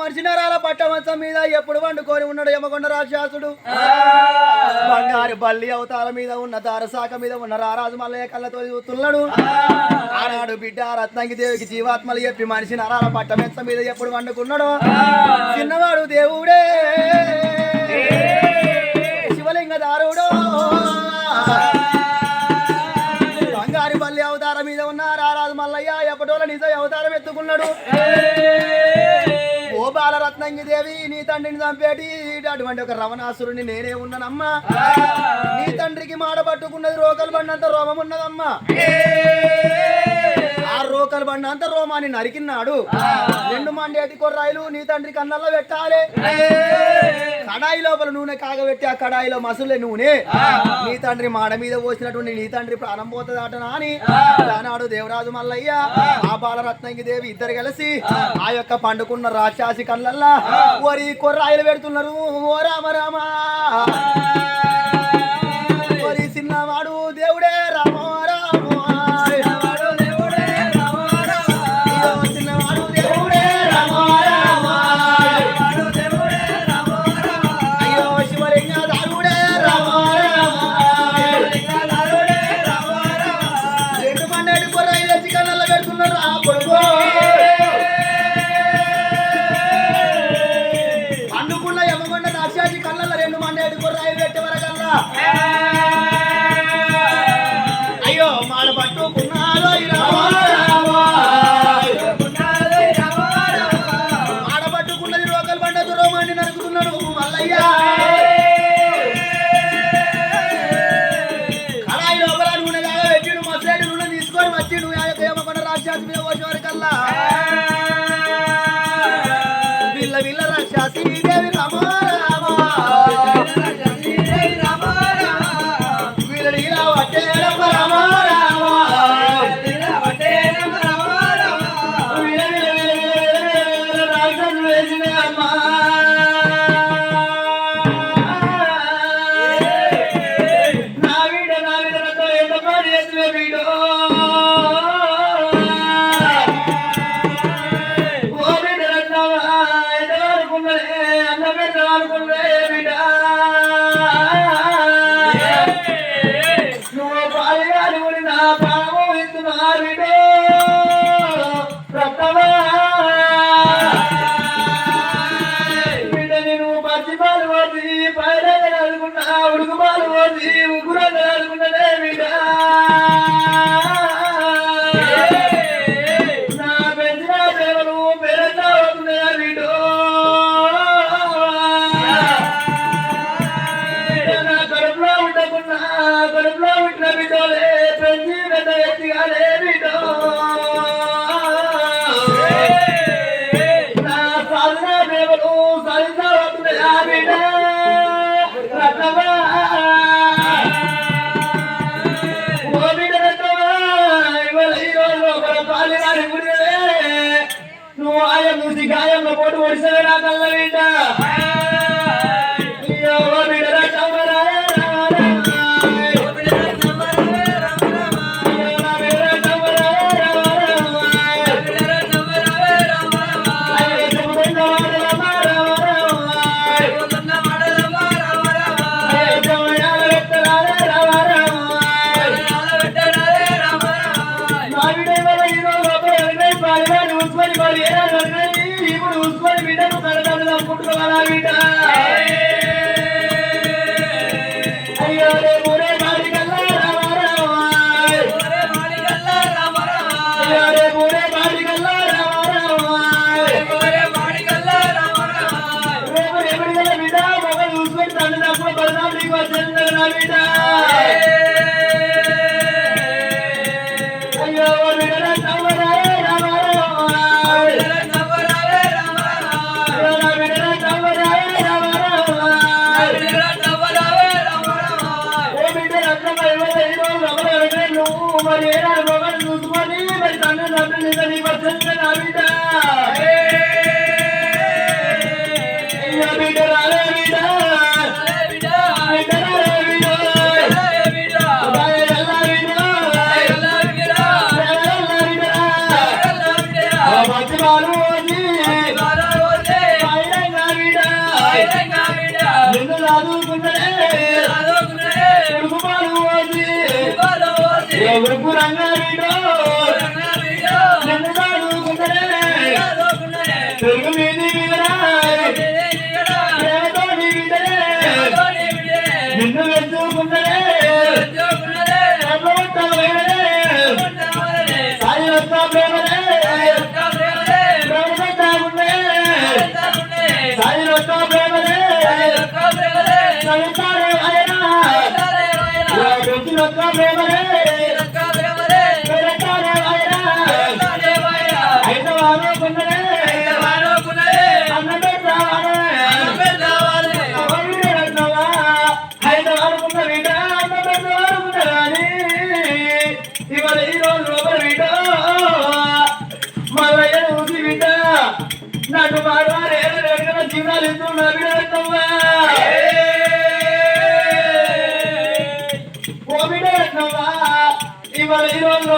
మనిషి నరాల పట్టమంచం మీద ఎప్పుడు వండుకొని ఉన్నాడు యమకొండ రాక్షసుడు? బంగారు బల్లి అవతాల మీద ఉన్న దారశాఖ మీద ఉన్న రారాజు మల్లయ్య కళ్ళతో చూస్తున్నాడు. ఆనాడు బిడ్డ రత్నంగి దేవికి జీవాత్మలు చెప్పి మనిషి నరాల మెత్త మీద ఎప్పుడు వండుకున్నాడు? చిన్నవాడు దేవుడే. శివలింగ దారుడు. బంగారు బల్లి అవతారం మీద ఉన్న రారాజు మల్లయ్య ఎప్పటోళ్ళ నిజ అవతారం ఎత్తుకున్నాడు? ఓ బాలరత్నంగి దేవి నీ తండ్రిని చంపేటి. అటువంటి ఒక రవణాసురుని నేనే ఉన్నానమ్మా. నీ తండ్రికి మాడ పట్టుకున్నది రోగలు పడినంత రోగం ఉన్నదమ్మా. రో బండి అంత రోమాని నరికిన్నాడు. రెండు మండేటి కొర్రాయిలు నీ తండ్రి కన్నల్లో పెట్టాలి కడాయి లోపల నూనె కాగబెట్టి ఆ కడాయిలో మసులే నూనె. నీ తండ్రి మాడ మీద పోసినటువంటి నీ తండ్రి ప్రాణం పోతుంది అట నాని ఆనాడు దేవరాజు మల్లయ్య ఆ. బాలరత్నంగి దేవి ఇద్దరు కలిసి ఆ. యొక్క పండుకున్న రాక్షాసి కళ్ళల్లా వరి కొర్రాయిలు పెడుతున్నారు. ఓ రామ రామా. ఒకటి ఒడిసెల రాకల్లా తల్లిదండ్రుల పుట్టుకోవాలా బిడ్డ Vai!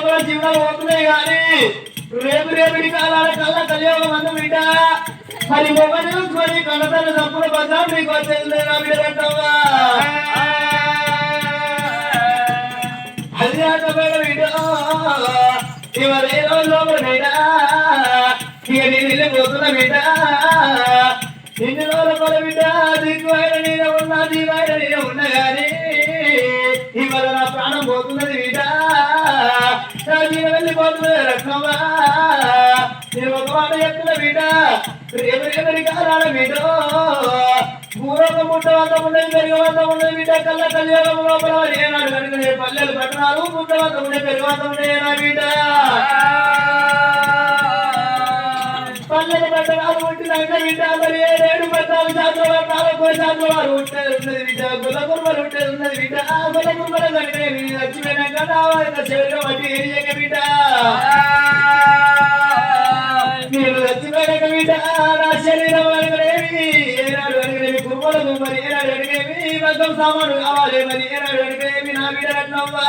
ఈ లోపల జీవనాలు పోతున్నాయి కానీ రేపు రేపటి కాలాల కల్లా కలియోగం అందు బిడ్డ మరి మొబైల్ మరి కన్నతల్లి తప్పుల బద్దాం నీకు వచ్చేది నా బిడ్డ అది బిడ్డ ఇవాళ ఏ లోపల బిడ్డ ఇక నేను వెళ్ళిపోతున్నా బిడ్డ ఇన్ని రోజుల బిడ్డ నేను ఉన్నా దీవా వెళ్ళిపోతున్నది రత్నమా నేను ఒక బిడ్డ రేపు రేపటి కాలాల బిడ్డ పూర్వక ముట్ట ఉండేది పెరుగు ఉండేది బిడ్డ కళ్ళ కలియోగం లోపల ఏనాడు కనుక పల్లెలు పట్టణాలు ముట్ట ఉండే పెరుగు వద్ద బిడ్డ. పల్లెలు పట్టణాలు ఉంటున్నాక బిడ్డ మరి ఏడేడు పట్టాలు శాతం పట్టాలు కొన్ని శాతం వారు ఉంటేది ఉన్నది బిడ్డ. గుల్ల ఉంటేది ఉన్నది బిడ్డ. ఆ గుల్ల కనుక వచ్చిపోయినాక నా వారి శరీరం బట్టి బిడ్డ. నా శరీరం అనగలేమి ఏనాడు అనగలేమి కుర్మలకు మరి ఏనాడు అడిగేమి మగ్గం సామాను కావాలి మరి ఏనాడు అడిగేమి నా బిడ్డ రత్నవ్వా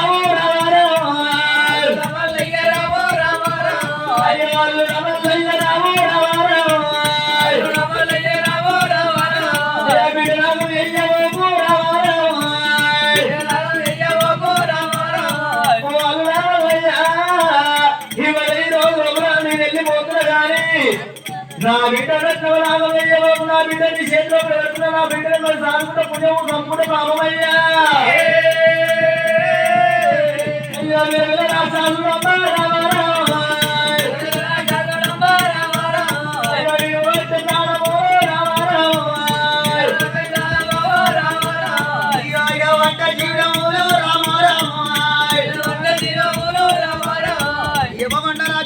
నా బిడ్డ రత్నం రామయ్య బాబు నా బిడ్డ నీ చేతిలో పెడుతున్నా నా బిడ్డ సాగుకుంటే పుణ్యము సంపుట పాపమయ్యా. అయ్యో నా సాగు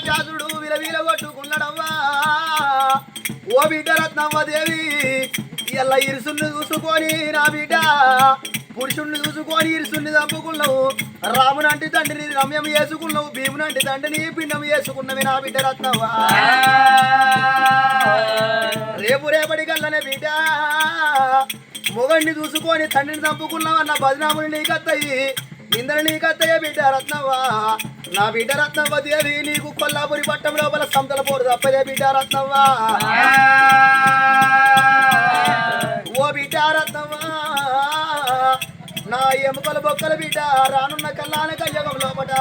వ్యాసుడు విలవిల కొట్టుకున్నాడవ్వా ఓ బిడ్డ రత్నమ్మ దేవి ఇలా ఇరుసుని చూసుకొని నా బిడ్డ పురుషుణ్ణి చూసుకొని ఇరుసుని చంపుకున్నావు. రామునంటి తండ్రిని రమ్యం వేసుకున్నావు భీమునంటి తండ్రిని పిండం వేసుకున్నవి నా బిడ్డ రత్నవ్వ. రేపు రేపటి కల్లనే బిడ్డ మొగండి చూసుకొని తండ్రిని చంపుకున్నావు అన్న బదనాములు నీకత్తయి నిందలు నీకత్తయ్య బిడ్డ రత్నవ్వ. నా బిడ్డ రత్నవ్వ దేవి నీకు కొల్లాపురి పట్టం లోపల సంతల పోరు తప్పదే బిడ్డ రత్నవ్వ. ఓ బిడ్డ రత్నవ్వ నా ఎముకల బొక్కల బిడ్డ రానున్న కల్లాన కయ్యగం లోపట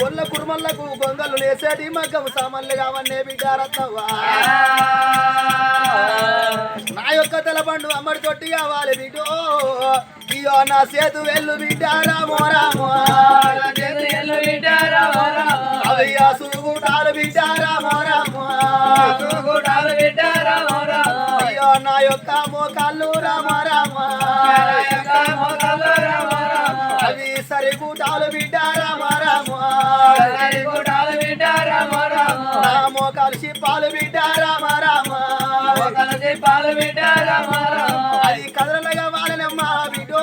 కొల్ల కుర్మల్లకు గొంగలు లేసేటి మగ్గం సామాన్లు కావన్నే బిడ్డ రత్నవ్వ నా యొక్క తలపండు అమ్మడి తొట్టి కావాలి బిడ్డో. ఇయో నా సేతు వెళ్ళు బిడ్డ రామో. రామో. అయ్యా సురుగుటాలు బిడ్డ రామో. అయ్యో నా యొక్క మోకాళ్ళు రామ రామ. అవి సరిగుటాలు బిడ్డ నా మోకాలు శిప్పాలు బిడ్డ రామ రామ. కలిసి పాలు బిడ్డ రామ అది కదలగా వాళ్ళనమ్మా బిడ్డో.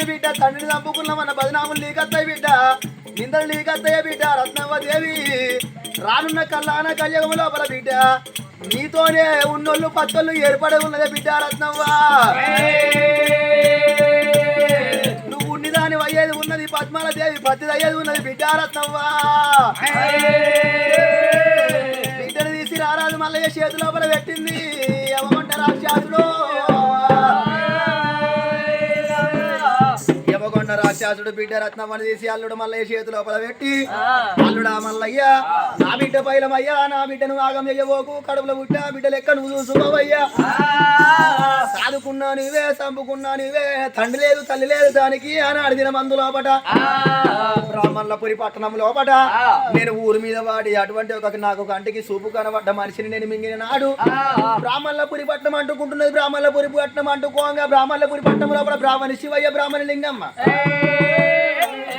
చూసుకొని బిడ్డ తండ్రిని చంపుకున్నామన్న బదనాములు నీకత్తాయి బిడ్డ. నిందలు నీకత్తయ్య బిడ్డ రత్నవ దేవి రానున్న కల్లాన కలియుగం లోపల బిడ్డ. నీతోనే ఉన్నోళ్ళు పచ్చళ్ళు ఏర్పడి ఉన్నదే బిడ్డ రత్నవ్వ. నువ్వు ఉన్నదాని అయ్యేది ఉన్నది పద్మాల దేవి పత్తిది అయ్యేది ఉన్నది బిడ్డ రత్నవ్వ. బిడ్డను తీసి రారాదు మల్లయ్య చేతి లోపల పెట్టింది. ఎవమంట రాక్షసుడు. యమగొండ రాక్షసుడు బిడ్డ రత్నమని తీసి అల్లుడు మల్లయ్య చేతి లోపల పెట్టి అల్లుడా మల్లయ్య నా బిడ్డ పైలమయ్యా నా బిడ్డను ఆగం చెయ్యబోకు కడుపులో పుట్టా బిడ్డ లెక్క నువ్వు చూసుకోవయ్యా. సాదుకున్నా నీవే చంపుకున్నా నీవే. తండ్రి లేదు తల్లి లేదు దానికి అని అడిగిన మందు లోపట. బ్రాహ్మణులపురి పట్టణం లోపట. నేను ఊరి మీద వాడి అటువంటి ఒక నాకు కంటికి చూపు కనబడ్డ మనిషిని నేను మింగిన నాడు. బ్రాహ్మణులపురి పట్టణం అంటుకుంటున్నది బ్రాహ్మణులపురి పట్టణం అంటుకోగా బ్రాహ్మణులపురి పట్టణం లోపల బ్రాహ్మణి శివయ్య బ్రాహ్మణి లింగమ్మ.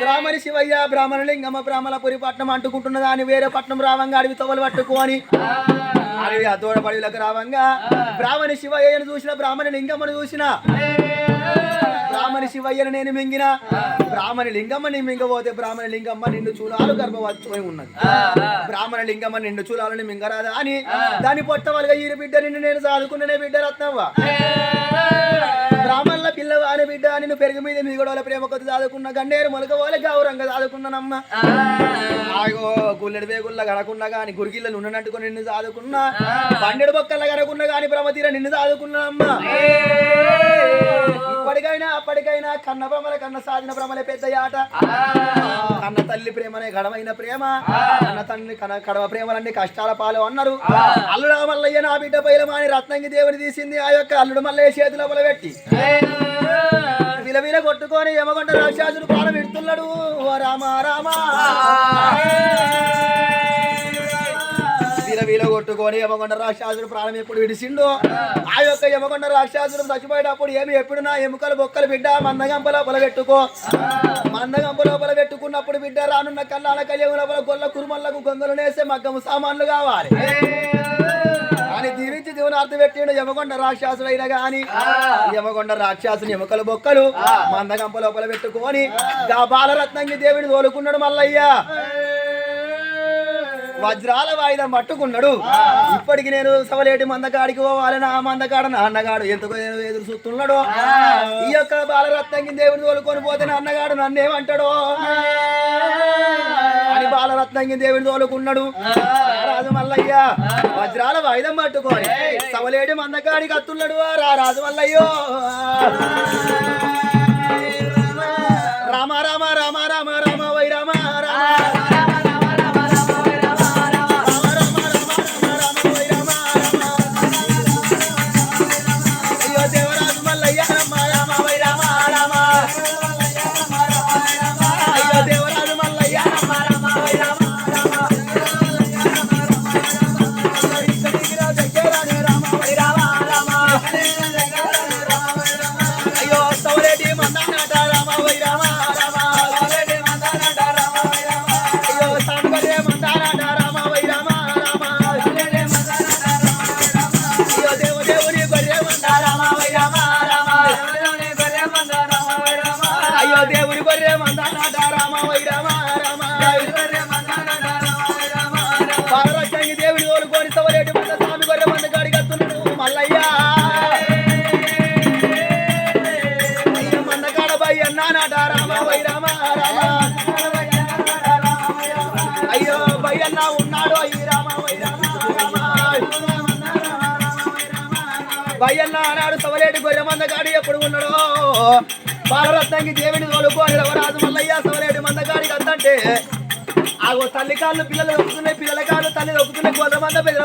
బ్రాహ్మణి శివయ్య బ్రాహ్మణ లింగమ్మ బ్రాహ్మణపురి పట్నం అంటుకుంటున్నదా అని వేరే పట్నం రావంగా అడవి తొవలు పట్టుకొని. అడవి అదోడపడవిలకు రావంగా. బ్రాహ్మణి శివయ్యను చూసిన బ్రాహ్మణి లింగమ్మను చూసిన. బ్రాహ్మణి శివయ్యను నేను మింగిన. బ్రాహ్మణి లింగమ్మ నీ మింగబోతే బ్రాహ్మణి లింగమ్మ నిన్ను చూలాలు గర్భవత్తుమై ఉన్నది. బ్రాహ్మణ లింగమ్మ నిన్ను చూలాలని మింగరాదా అని దాని పొట్టవలుగా ఈ బిడ్డ నిన్ను నేను సాదుకున్ననే బిడ్డ రత్నవ్వ. బ్రాహ్మణుల పిల్లవాని బిడ్డ నిన్ను పెరుగు మీద మీ గొడవల ప్రేమ కొద్ది చదువుకున్న గన్నేరు మొలక వాళ్ళ గౌరంగా చదువుకున్నానమ్మ ఆగో గుల్లెడు వేగుల్ల గడకున్నా గాని గురిగిళ్ళలు ఉన్నట్టుకొని నిన్ను చదువుకున్నా పండెడు బొక్కల గడకున్నా గాని బ్రహ్మతీర నిన్ను చదువుకున్నానమ్మ ఇప్పటికైనా అప్పటికైనా కన్న భ్రమల కన్న సాధిన భ్రమలే పెద్ద ఆట కన్న తల్లి ప్రేమనే గడమైన ప్రేమ. కన్న తండ్రి కన కడవ ప్రేమలన్నీ కష్టాల పాలు అన్నారు. అల్లుడు మల్లయ్య నా బిడ్డ పైలమాని రత్నంగి దేవుని తీసింది. ఆ యొక్క అల్లుడు మల్లయ్య చేతి లోపల పెట్టి. విలవిల కొట్టుకొని యమగొండ రాక్షసుడు ప్రాణం పెడుతున్నాడు ఓ రామ రామ. విలవిల కొట్టుకొని యమగొండ రాక్షసుడు ప్రాణం ఎప్పుడు విడిసిండో? ఆ. యొక్క యమగొండ రాక్షసుడు చచ్చిపోయేటప్పుడు ఏమి ఎప్పుడు నా ఎముకలు బొక్కలు బిడ్డ మందగంప లోపల పెట్టుకో. మందగంప లోపల పెట్టుకున్నప్పుడు బిడ్డ రానున్న కల్లాల కలియం లోపల గొల్ల కురుమల్లకు గొంగలు నేసే మగ్గము సామాన్లు కావాలి. అని దీవించి దీవనార్థం పెట్టిండు యమగొండ రాక్షసుడు అయినా గాని యమగొండ రాక్షసుని ఎముకలు బొక్కలు మందగంప లోపల పెట్టుకొని బాలరత్నంగి దేవుని తోలుకున్నాడు మల్లయ్య. వజ్రాల వాయిదం పట్టుకున్నాడు. ఇప్పటికి నేను సవలేటి మందకాడికి పోవాలి నా మందకాడ నా అన్నగాడు ఎంతకో ఎదురు చూస్తున్నాడు. ఈ యొక్క బాలరత్నంగి దేవుని తోలుకొని పోతే నా అన్నగాడు నన్నేమంటాడో? అని బాలరత్నంగి దేవుని తోలుకున్నాడు. రాజు మల్లయ్య వజ్రాల వాయిదం పట్టుకొని సవలేటి మందకాడికి అత్తున్నాడు. రా రాజు మల్లయ్యో. అయ్యన్న అన్న అన్నాడు సవలేటి గొర్రె కాడి ఎప్పుడు ఉన్నాడో? బాలరత్నంకి దేవుని తోలుకొని రవరాజు మల్లయ్య సవలేటి మంద కాడికి ఆగో తల్లి కాళ్ళు పిల్లలు దొక్కుతున్నాయి పిల్లల కాళ్ళు తల్లి దొక్కుతున్నాయి గొర్రె మంద బెదిర